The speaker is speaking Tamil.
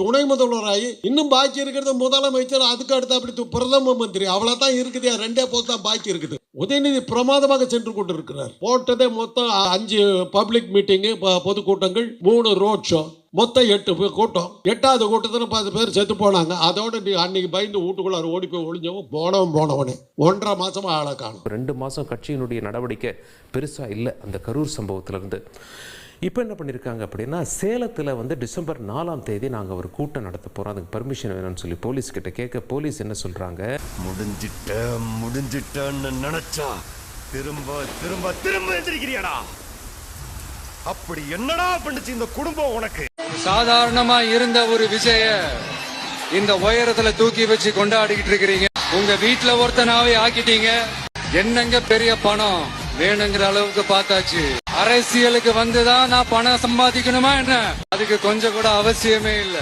துணை முதல்வராகி இன்னும் பாக்கி இருக்கிறது முதலமைச்சர் அதுக்கு அடுத்து அப்படி பிரதம மந்திரி. அவ்வளோதான் இருக்குது. ரெண்டே போஸ்ட் தான் பாக்கி இருக்குது. உதயநிதி பிரமாதமாக சென்று கொண்டிருக்கிறார். போட்டதே மொத்தம் அஞ்சு பப்ளிக் மீட்டிங்கு பொதுக்கூட்டங்கள் மூணு ரோட் ஷோ மொத்தம் எட்டு கூட்டம். எட்டாவது கூட்டத்தில் பத்து பேர் செத்து போனாங்க. அதோட நீ அன்னைக்கு பயந்து வீட்டுக்குள்ளார ஓடி போய் ஒளிஞ்சவன் போனவன் போனவனே. ஒன்றரை மாசமா ஆளை காணும். ரெண்டு மாதம் கட்சியினுடைய நடவடிக்கை பெருசாக இல்லை. அந்த கரூர் சம்பவத்திலிருந்து. இப்போ என்ன பண்ணியிருக்காங்க அப்படின்னா சேலத்தில் வந்து டிசம்பர் நாலாம் தேதி நாங்கள் ஒரு கூட்டம் நடத்த போகிறோம் அதுக்கு பர்மிஷன் வேணும்னு சொல்லி போலீஸ் கிட்ட கேட்க போலீஸ் என்ன சொல்கிறாங்க முடிஞ்சிட்ட முடிஞ்சிட்டன்னு நினைச்சா திரும்ப திரும்ப திரும்ப எந்திரிக்கிறியாடா? அப்படி என்னடா பண்ணுச்சு இந்த குடும்பம் உனக்கு? சாதாரணமா இருந்த ஒரு விஜய இந்த உயரத்துல தூக்கி வச்சு கொண்டாடிக்கிட்டு இருக்கிறீங்க. உங்க வீட்டுல ஒருத்தனாவே ஆக்கிட்டீங்க. என்னங்க பெரிய பணம்? வேணுங்கிற அளவுக்கு பார்த்தாச்சு. அரசியலுக்கு வந்துதான் நான் பணம் சம்பாதிக்கணுமா என்ன? அதுக்கு கொஞ்சம் கூட அவசியமே இல்லை.